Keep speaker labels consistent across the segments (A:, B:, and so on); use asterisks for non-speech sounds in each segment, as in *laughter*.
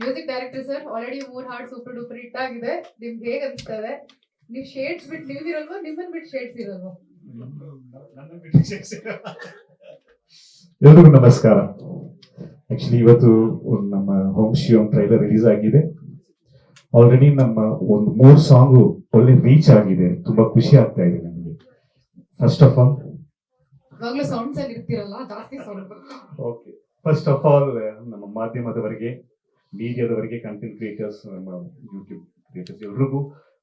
A: Music director sir already ಮೂರ್ ಹಾಡ್ super duper hit ಆಗಿದೆ. ನಿಮ್ಗೆ ಹೇಗ್ ಅನ್ಸ್ತದೆ? ನೀವ್ ಶೇಡ್ಸ್ ಬಿಟ್ ನೀವ್ ಇರಲ್ವಾ ನಿಮ್ಮನ್ ಬಿಟ್ ಶೇಡ್ಸ್ ಇರಲ್ವಾ?
B: ಎಲ್ರಿಗೂ ನಮಸ್ಕಾರ. ಆಕ್ಚುಲಿ ಇವತ್ತು ನಮ್ಮ ಹೋಮ್ ಶಿಯೋಮ್ ಟ್ರೈಲರ್ ರಿಲೀಸ್ ಆಗಿದೆ. ಆಲ್ರೆಡಿ ನಮ್ಮ ಒಂದು ಮೂರ್ ಸಾಂಗ್ ಒಳ್ಳೆ ರೀಚ್ ಆಗಿದೆ. ತುಂಬಾ ಖುಷಿ ಆಗ್ತಾ ಇದೆ ನಮಗೆ. ಫಸ್ಟ್ ಆಫ್ ಆಲ್
A: ಸೌಂಡ್ಸ್ ಅಲ್ಲಿ ಇರ್ತಿರಲ್ಲ ಜಾಸ್ತಿ sound
B: okay first of all ನಮ್ಮ ಮಾಧ್ಯಮದವರಿಗೆ ಮೀಡಿಯಾದವರಿಗೆ ಕಂಟೆಂಟ್ ಕ್ರಿಯೇಟರ್ಸ್ ನಮ್ಮ ಯೂಟ್ಯೂಬ್ ಕ್ರಿಯೇಟರ್ಸ್ ಎಲ್ರಿಗೂ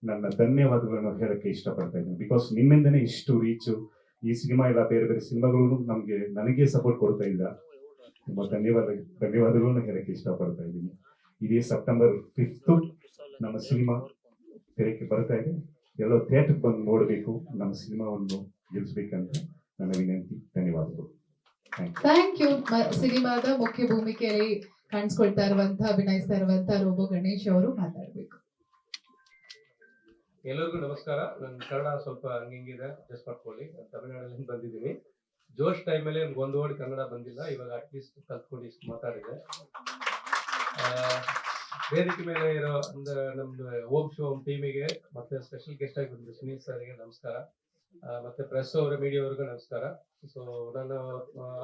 B: ನನ್ನ ಧನ್ಯವಾದಗಳನ್ನು ಹೇಳಕ್ಕೆ ಇಷ್ಟಪಡ್ತಾ ಇದ್ದೀನಿ. ಬಿಕಾಸ್ ನಿಮ್ಮಿಂದನೇ ಇಷ್ಟು ರೀಚು ಈ ಸಿನಿಮಾ ಇಲ್ಲ ಬೇರೆ ಬೇರೆ ಸಿನಿಮಾಗಳು ನಮಗೆ ನನಗೆ ಸಪೋರ್ಟ್ ಕೊಡ್ತಾ ಇಲ್ಲ. ತುಂಬಾ ಧನ್ಯವಾದ, ಧನ್ಯವಾದಗಳನ್ನು ಹೇಳಕ್ಕೆ ಇಷ್ಟಪಡ್ತಾ ಇದ್ದೀನಿ. ಇದೇ ಸೆಪ್ಟೆಂಬರ್ ಫಿಫ್ತ್ ನಮ್ಮ ಸಿನಿಮಾ ತೆರೆಗೆ ಬರ್ತಾ ಇದೆ. ಎಲ್ಲೋ ಥಿಯೇಟರ್ ಬಂದು ನೋಡಬೇಕು, ನಮ್ಮ ಸಿನಿಮಾವನ್ನು ಗೆಲ್ಲಿಸ್ಬೇಕಂತ ನನ್ನ ವಿನಂತಿ. ಧನ್ಯವಾದಗಳು. ಥ್ಯಾಂಕ್ ಯು
A: ಸಿನಿಮಾದ ಮುಖ್ಯ ಭೂಮಿಕೆಯಲ್ಲಿ ಕಾಣಿಸ್ಕೊಳ್ತಾ ಇರುವಂತ ಅಭಿನಯಿಸ್ತಾ ಇರುವಂತ ರೋಬೋ ಗಣೇಶ್ ಅವರು ಮಾತಾಡ್ಬೇಕು.
C: ಎಲ್ಲರಿಗೂ ನಮಸ್ಕಾರ. ನನ್ನ ಕನ್ನಡ ಸ್ವಲ್ಪ ಹಂಗಿಂಗಿದೆ. ಅಡ್ಜಸ್ಟ್ ಮಾಡ್ಕೊಳ್ಳಿ. ತಮಿಳುನಾಡಲ್ಲಿ ಬಂದಿದ್ದೀನಿ. ಜೋಶ್ ಟೈಮಲ್ಲಿ ಒಂದು ವರ್ಡ್ ಕನ್ನಡ ಬಂದಿಲ್ಲ. ಇವಾಗ ಅಟ್ಲೀಸ್ಟ್ ಕಲ್ತ್ಕೊಂಡು ಇಷ್ಟು ಮಾತಾಡಿದೆ. ವೇದಿಕೆ ಮೇಲೆ ಇರೋ ಅಂದ್ರೆ ನಮ್ದು ಓಂ ಶಿವಂ ಟೀಮಿಗೆ ಮತ್ತೆ ಸ್ಪೆಷಲ್ ಗೆಸ್ಟ್ ಆಗಿ ಬಂದಿದ್ದೀನಿ ಸರ್ಗೆ ನಮಸ್ಕಾರ. ಮತ್ತೆ ಪ್ರೆಸ್ ಅವರ ಮೀಡಿಯಾ ಅವ್ರಿಗೂ ನಮಸ್ಕಾರ. ಸೊ ನಾನು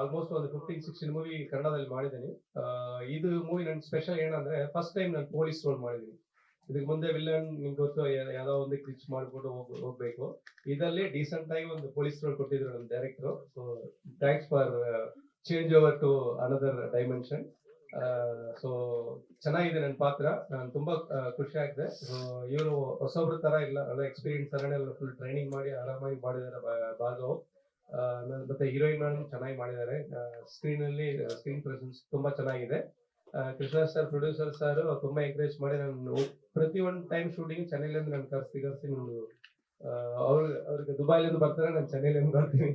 C: ಆಲ್ಮೋಸ್ಟ್ ಒಂದು ಫಿಫ್ಟೀನ್ ಸಿಕ್ಸ್ಟೀನ್ ಮೂವಿ ಕನ್ನಡದಲ್ಲಿ ಮಾಡಿದ್ದೀನಿ. ಇದು ಮೂವಿ ನನ್ನ ಸ್ಪೆಷಲ್ ಏನಂದ್ರೆ ಫಸ್ಟ್ ಟೈಮ್ ನಾನು ಪೊಲೀಸ್ ರೋಲ್ ಮಾಡಿದ್ದೀನಿ. ಇದಕ್ಕೆ ಮುಂದೆ ವಿಲನ್ ನಿಮ್ಗೆ ಗೊತ್ತು ಯಾವ್ದೋ ಒಂದು ಕ್ಲಿಚ್ ಮಾಡ್ಬಿಟ್ಟು ಹೋಗ್, ಹೋಗ್ಬೇಕು. ಇದರಲ್ಲಿ ಡೀಸೆಂಟ್ ಆಗಿ ಒಂದು ಪೊಲೀಸ್ ರೋಲ್ ಕೊಟ್ಟಿದ್ರು ನಮ್ಮ director so thanks for change over to another dimension so ಚೆನ್ನಾಗಿದೆ ನನ್ನ ಪಾತ್ರ. ನಾನು ತುಂಬಾ ಖುಷಿ ಆಗಿದೆ ಸೊ ಇವರು ಹೊಸಬ್ರ ತರ ಇಲ್ಲ. ಅಂದ್ರೆ ಎಕ್ಸ್ಪೀರಿಯನ್ಸ್ ತರನೇ ಫುಲ್ ಟ್ರೈನಿಂಗ್ ಮಾಡಿ ಆರಾಮಾಗಿ ಮಾಡಿದ್ದಾರೆ ಭಾಗವು ಮತ್ತೆ ಹೀರೋಯಿನ್ ಚೆನ್ನಾಗಿ ಮಾಡಿದ್ದಾರೆ ಸ್ಕ್ರೀನ್ ಅಲ್ಲಿ ಸ್ಕ್ರೀನ್ ಪ್ರೆಸೆನ್ಸ್ ತುಂಬಾ ಚೆನ್ನಾಗಿದೆ. ಕೃಷ್ಣ ಸರ್ ಪ್ರೊಡ್ಯೂಸರ್ ಸರ್ ತುಂಬಾ ಎಂಕರೇಜ್ ಮಾಡಿ ನಾನು ಪ್ರತಿ ಒಂದು ಟೈಮ್ ಶೂಟಿಂಗ್ ಚೆನ್ನೈಲಿಂದ ನಾನು ಕರ್ಸಿ ಕರ್ಸಿ ನಿಮ್ದು ಅವ್ರ, ಅವ್ರಿಗೆ ದುಬೈಲಿಂದ ಬರ್ತಾರೆ, ನಾನು ಚೆನ್ನೈಲಿಂದ ಬರ್ತೀನಿ.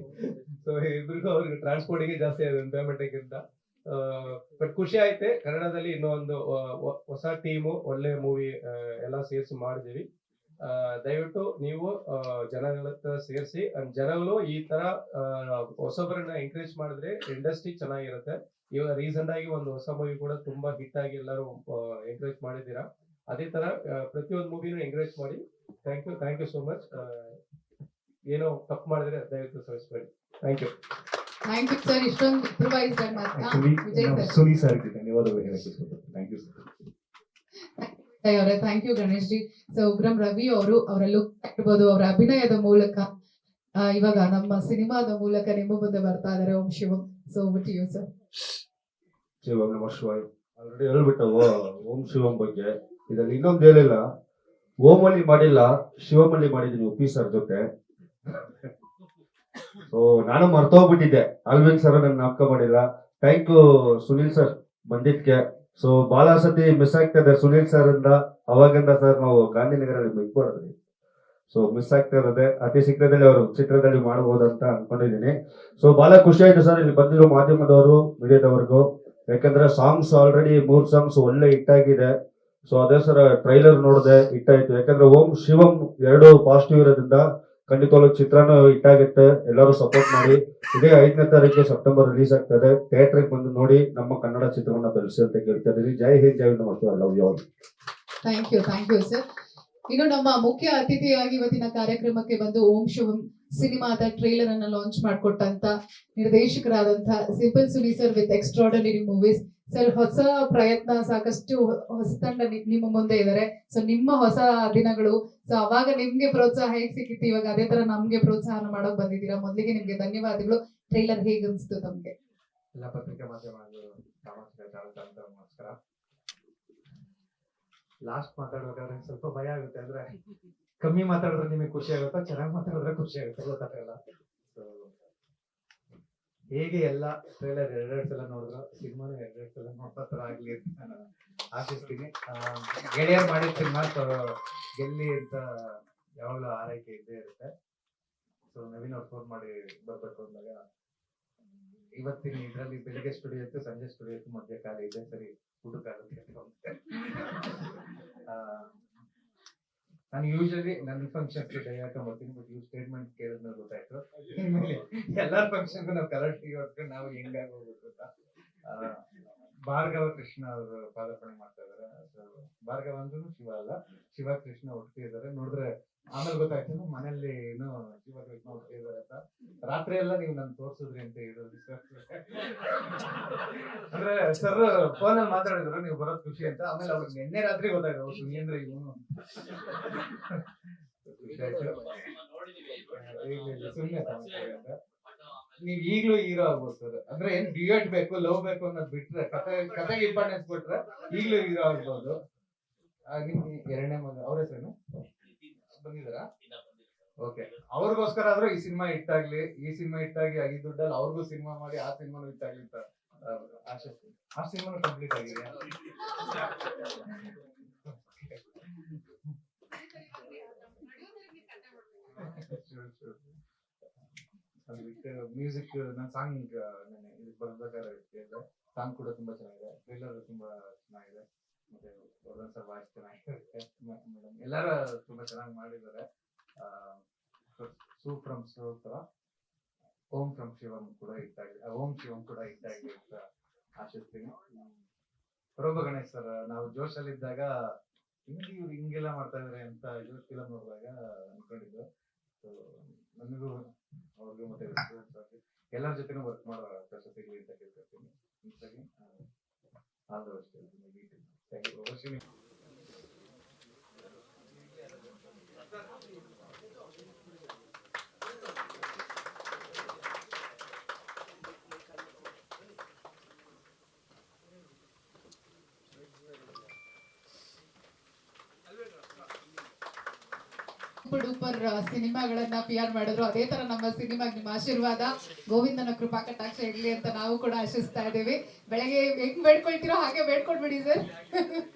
C: ಸೊ ಇಬ್ರಿಗೂ ಅವ್ರಿಗೆ ಟ್ರಾನ್ಸ್ಪೋರ್ಟಿಗೆ ಜಾಸ್ತಿ ಆಗಿದೆ ಪೇಮೆಂಟ್ಗಿಂತ ಬಟ್ ಖುಷಿ ಆಯ್ತೆ. ಕನ್ನಡದಲ್ಲಿ ಇನ್ನೊಂದು ಹೊಸ ಟೀಮು, ಒಳ್ಳೆ ಮೂವಿ ಎಲ್ಲ ಸೇರಿಸಿ ಮಾಡಿದೀವಿ ದಯವಿಟ್ಟು ನೀವು ಜನಗಳ ಹತ್ರ ಸೇರಿಸಿ ಜನಗಳು ಈ ತರ ಹೊಸಬರನ್ನ ಎಂಕರೇಜ್ ಮಾಡಿದ್ರೆ ಇಂಡಸ್ಟ್ರಿ ಚೆನ್ನಾಗಿರುತ್ತೆ. ಇವಾಗ ರೀಸೆಂಟ್ ಆಗಿ ಒಂದು ಹೊಸ ಮೂವಿ ಕೂಡ ತುಂಬಾ ಹಿಟ್ ಆಗಿ ಎಲ್ಲರೂ ಎಂಕರೇಜ್ ಮಾಡಿದ್ದೀರಾ? ಅದೇ ತರ ಪ್ರತಿಯೊಂದು ಮೂವಿನೂ ಎಂಕರೇಜ್ ಮಾಡಿ. Thank you thank you so much ಏನೋ ತಪ್ಪು ಮಾಡಿದ್ರೆ ದಯವಿಟ್ಟು ಸಹಿಸ್ಬೇಡಿ. Thank you
A: thank you sir ಇಷ್ಟೊಂದು ಇಂಪ್ರೂವೈಸ್ಡ್ ಆಗಿ ವಿಜಯ್ ಸರ್
B: ಸುನಿ ಸರ್ಗೆ ಧನ್ಯವಾದಗಳು ಹೇಳಕ್ಕೆ ಥ್ಯಾಂಕ್ ಯು ಸರ್
A: ಅವರೇ. Thank you Ganesh ji. So Ugram Ravi ಅವರು ಅವರ ಲುಕ್ ಇರ್ಬೋದು ಅವರ ಅಭಿನಯದ ಮೂಲಕ ಇವಾಗ ನಮ್ಮ ಸಿನಿಮಾದ ಮೂಲಕ ನಿಮ್ಮ ಮುಂದೆ ಬರ್ತಾ ಇದಾರೆ Om Shivam. So bit you sir
D: Shivam ನಮ ಶಿವಾಯ. ಆಲ್ರೆಡಿ ಹೇಳ್ಬಿಟ್ಟವು ಓಂ ಶಿವಂ ಬಗ್ಗೆ. ಇದ್ರಲ್ಲಿ ಇನ್ನೊಂದು ಹೇಳಿಲ್ಲ. ಓಮಲ್ಲಿ ಮಾಡಿಲ್ಲ ಶಿವಮಲ್ಲಿ ಮಾಡಿದ್ದೀನಿ ಉಪ್ಪಿ ಸರ್ ಜೊತೆ. ಸೊ ನಾನು ಮರ್ತೋಗ್ಬಿಟ್ಟಿದ್ದೆ. ಅಲ್ವಿನ್ ಸರ್ ನನ್ನ ನಾಪಕ ಮಾಡಿಲ್ಲ. ಥ್ಯಾಂಕ್ ಯು ಸುನಿಲ್ ಸರ್ ಬಂದಿದ್ಕೆ. ಸೊ ಬಹಳ ಸತಿ ಮಿಸ್ ಆಗ್ತದೆ ಸುನಿಲ್ ಸರ್ ಇಂದ. ಅವಾಗಿಂದ ಸರ್ ನಾವು ಗಾಂಧಿನಗರಲ್ಲಿ ಮಿಕ್ ಮಾಡಿದ್ವಿ. ಸೊ ಮಿಸ್ ಆಗ್ತಾ ಇರೋದೆ. ಅತಿ ಶೀಘ್ರದಲ್ಲಿ ಅವರು ಚಿತ್ರದಲ್ಲಿ ಮಾಡಬಹುದಂತ ಅನ್ಕೊಂಡಿದೀನಿ ಸೊ ಬಹಳ ಖುಷಿ ಆಯ್ತು ಸರ್ ಇಲ್ಲಿ ಬಂದಿರೋ ಮಾಧ್ಯಮದವರು, ಮೀಡಿಯಾದವರೆಗೂ. ಯಾಕಂದ್ರೆ ಸಾಂಗ್ಸ್ ಆಲ್ರೆಡಿ ಮೂರ್ ಸಾಂಗ್ಸ್ ಒಳ್ಳೆ ಹಿಟ್ ಆಗಿದೆ. ಸೊ ಅದೇ ಸರ್ ಟ್ರೈಲರ್ ನೋಡಿದೆ ಹಿಟ್ ಆಯ್ತು. ಯಾಕಂದ್ರೆ ಓಂ ಶಿವಂ ಎರಡು ಪಾಸಿಟಿವ್ ಇರೋದ್ರಿಂದ ಖಂಡಿತವಾಗ್ಲೂ ಚಿತ್ರನೂ ಹಿಟ್ ಆಗುತ್ತೆ ಎಲ್ಲರೂ ಸಪೋರ್ಟ್ ಮಾಡಿ. ಇದೇ ಐದನೇ ತಾರೀಕು ಸೆಪ್ಟೆಂಬರ್ ರಿಲೀಸ್ ಆಗ್ತದೆ. ಥಿಯೇಟರ್ಗೆ ಬಂದು ನೋಡಿ ನಮ್ಮ ಕನ್ನಡ ಚಿತ್ರವನ್ನ ಬೆಳೆಸಿ ಅಂತ ಕೇಳ್ತಾ ಜೈ ಹಿಂದ್, ಜೈ ಮತ್ತು love you all
A: thank you thank you sir ಇನ್ನು ನಮ್ಮ ಮುಖ್ಯ ಅತಿಥಿಯಾಗಿ ಇವತ್ತಿನ ಕಾರ್ಯಕ್ರಮಕ್ಕೆ ಬಂದು ಓಂ ಶಿವಂ ಸಿನಿಮಾದ ಟ್ರೇಲರ್ ಅನ್ನ ಲಾಂಚ್ ಮಾಡಿಕೊಟ್ಟಂತ ನಿರ್ದೇಶಕರಾದಂತಹ simple Suni sir with extraordinary movies sir ಹೊಸ ಪ್ರಯತ್ನ ಸಾಕಷ್ಟು ಹೊಸ ತಂಡ ನಿಮ್ಮ ಮುಂದೆ ಇದ್ದಾರೆ ಸೊ ನಿಮ್ಮ ಹೊಸ ದಿನಗಳು. ಸೊ ಅವಾಗ ನಿಮ್ಗೆ ಪ್ರೋತ್ಸಾಹ ಹೇಗ್ ಸಿಕ್ಕಿತ್ತು? ಇವಾಗ ಅದೇ ತರ ನಮ್ಗೆ ಪ್ರೋತ್ಸಾಹ ಮಾಡೋಕ್ ಬಂದಿದ್ದೀರಾ? ಮೊದಲಿಗೆ ನಿಮ್ಗೆ ಧನ್ಯವಾದಗಳು. ಟ್ರೈಲರ್ ಹೇಗ್ ಅನ್ಸ್ತು ತಮ್ಗೆ?
E: ಎಲ್ಲ ಪತ್ರಿಕೆ ಮಾಧ್ಯಮಗಳು ಲಾಸ್ಟ್ ಮಾತಾಡ್ಬೇಕಾದ್ರೆ ಸ್ವಲ್ಪ ಭಯ ಆಗುತ್ತೆ. ಅಂದ್ರೆ ಕಮ್ಮಿ ಮಾತಾಡಿದ್ರೆ ನಿಮಗೆ ಖುಷಿ ಆಗುತ್ತಾ? ಚೆನ್ನಾಗಿ ಮಾತಾಡಿದ್ರೆ ಖುಷಿ ಆಗುತ್ತೆ. ಗೊತ್ತಾಗಲ್ಲ ಹೇಗೆ ಎಲ್ಲ ಟ್ರೇಲರ್ ಎರಡೆರಡು ಸಲ ನೋಡಿದ್ರು, ಸಿನಿಮಾನು ಎರಡೆರಡು ಸಲ ನೋಡೋ ಥರ ಆಗಲಿ ಅಂತ ನಾನು ಆಶಿಸ್ತೀನಿ. ಗೇರಿಯರ್ ಮಾಡಿದ ಸಿನಿಮಾ ಗೆಲ್ಲಿ ಅಂತ ಯಾವಾಗಲೂ ಆರೈಕೆ ಇದ್ದೇ ಇರುತ್ತೆ. ಸೊ ನವೀನ್ ಅವ್ರು ಫೋನ್ ಮಾಡಿ ಬರ್ಬೇಕು ಅಂದಾಗ, ಇವತ್ತಿನ ಇದರಲ್ಲಿ ಬೆಳಿಗ್ಗೆ ಸ್ಟುಡಿಯೋ ಇತ್ತು, ಸಂಜೆ ಸ್ಟುಡಿಯೋ ಇತ್ತು, ಮಧ್ಯ ಇದೆ, ಸರಿ ಹುಡುಕಾಗುತ್ತೆ ಅಂತ. ನಾನು ಯೂಶಲಿ ನನ್ನ ಫಂಕ್ಷನ್ ಡೈ ಮಾಡ್ತೀನಿ ಬಟ್ ಇವ್ ಸ್ಟೇಟ್ಮೆಂಟ್ ಕೇಳಿದ್ನ ಗೊತ್ತಾಯ್ತು. ಇನ್ಮೇಲೆ ಎಲ್ಲಾ ಫಂಕ್ಷನ್ಗೂ ನಾವು ಕಲರ್ ಟೀ ನಾವು ಹೆಂಗಾಗಿ ಹೋಗ್ಬೇಕು ಅಂತ ಭಾರ್ಗವ ಕೃಷ್ಣ ಅವರು ಪಾದಾರ್ಪಣೆ ಮಾಡ್ತಾ ಇದಾರೆ. ಭಾರ್ಗವ ಅಂದ್ರೂ ಶಿವ ಅಲ್ಲ. ಶಿವ ಕೃಷ್ಣ ಒಟ್ಟಿಗೆ ನೋಡಿದ್ರೆ ಆಮೇಲೆ ಗೊತ್ತಾಯ್ತು ಮನೇಲಿ ಏನು ಶಿವ ಇದ್ದಾರೆ ಅಂತ. ರಾತ್ರಿ ಎಲ್ಲ ನೀವು ನನ್ ತೋರ್ಸಿದ್ರಿ ಅಂತ ಹೇಳಿದ್ರಿ ಸರ್. ಅಂದ್ರೆ ಸರ್ ಫೋನ್ ಅಲ್ಲಿ ಮಾತಾಡಿದ್ರು ನೀವು ಬರೋದ್ ಖುಷಿ ಅಂತ. ಆಮೇಲೆ ಅವ್ರಿಗೆ ನಿನ್ನೆ ರಾತ್ರಿ ಗೊತ್ತಾಯ್ತು ಅವ್ರು ಇವನು. ಇಲ್ಲ, ಸುಮ್ನೆ ತಮಾಷೆ ಅಂತ. ನೀವ್ ಈಗ್ಲೂ ಹೀರೋ ಆಗ್ಬೋದು ಸರ್. ಅಂದ್ರೆ ಏನ್ ಡಿಯೋಟ್ ಬೇಕು ಲವ್ ಬೇಕು ಅನ್ನೋದ್ ಬಿಟ್ರೆ ಕತೆ ಕತೆಗೆ ಇಂಪಾರ್ಟೆನ್ಸ್ ಬಿಟ್ರೆ ಈಗ್ಲೂ ಹೀರೋ ಆಗ್ಬೋದು. ಹಾಗೆ ಎರಡನೇ ಮಗ ಅವ್ರ ಹೆಸರೇನು? ಬಂದಿದಾರಾ ಓಕೆ. ಅವ್ರಿಗೋಸ್ಕರ ಆದ್ರೂ ಈ ಸಿನಿಮಾ ಇಟ್ಟಾಗ್ಲಿ ಈ ಸಿನಿಮಾ ಇಟ್ಟಾಗಿ ಆಗಿದ್ದ ದುಡ್ಡಲ್ಲಿ ಅವ್ರಿಗೂ ಸಿನಿಮಾ ಮಾಡಿ ಆ ಸಿನಿಮಾನು ಇಟ್ಟಾಗ್ಲಿ ಅಂತ ಆಶೆ ಆ ಸಿನಿಮಾನು ಕಂಪ್ಲೀಟ್ ಆಗಿದೆ ಮ್ಯೂಸಿಕ್ ನನ್ನ ಸಾಂಗ್ ಇದಕ್ಕೆ ಬರ್ಬೇಕಾದ್ರೆ ಸಾಂಗ್ ಕೂಡ ತುಂಬಾ ಚೆನ್ನಾಗಿದೆ ಟ್ರೇಲರ್ ತುಂಬಾ ಚೆನ್ನಾಗಿದೆ. ವಾಯ್ಸ್ ಚೆನ್ನಾಗಿರುತ್ತೆ ಎಲ್ಲರೂ ತುಂಬಾ ಚೆನ್ನಾಗಿ ಮಾಡಿದ್ದಾರೆ. ಸೂ ಫ್ರಮ್ ತರ ಓಂ ಫ್ರಮ್ ಶಿವಂ ಕೂಡ ಇಟ್ಟಾಗಿ ಓಂ ಶಿವಂ ಕೂಡ ಇಟ್ಟಾಗಿ ಅಂತ ಆಶಿಸ್ತೀನಿ. ಪ್ರಭು ಗಣೇಶ್ ಸರ್, ನಾವು ಜೋಶಲ್ಲಿ ಇದ್ದಾಗ ಹಿಂಗೆ ಇವ್ರು ಹಿಂಗೆಲ್ಲ ಮಾಡ್ತಾ ಇದಾರೆ ಅಂತ ಇದು ಫಿಲಮ್ ನೋಡಿದಾಗ ಅನ್ಕೊಂಡಿದ್ದು. ನನಗೂ ಅವ್ರಿಗೂ ಮತ್ತೆ ಎಲ್ಲರ ಜೊತೆನೂ ವರ್ಕ್ ಮಾಡೋ ಅವಕಾಶ ಸಿಗ್ಲಿ ಅಂತ ಕೇಳ್ಕೊಳ್ತೀನಿ. ಹಿಂಗಾಗಿ all the thank you Varshini
A: super duper ಸಿನಿಮಾಗಳನ್ನ ಪಿ ಆರ್ ಮಾಡಿದ್ರು. ಅದೇ ತರ ನಮ್ಮ ಸಿನಿಮಾಗೆ ನಿಮ್ಮ ಆಶೀರ್ವಾದ. ಗೋವಿಂದನ ಕೃಪಾ ಕಟಾಕ್ಷ ಇರ್ಲಿ ಅಂತ ನಾವು ಕೂಡ ಆಶಿಸ್ತಾ ಇದ್ದೀವಿ. ಬೆಳಗ್ಗೆ ಹೆಂಗ್ ಬೇಡ್ಕೊಳ್ತೀರೋ ಹಾಗೆ ಬೇಡ್ಕೊಡ್ಬಿಡಿ ಸರ್ *laughs*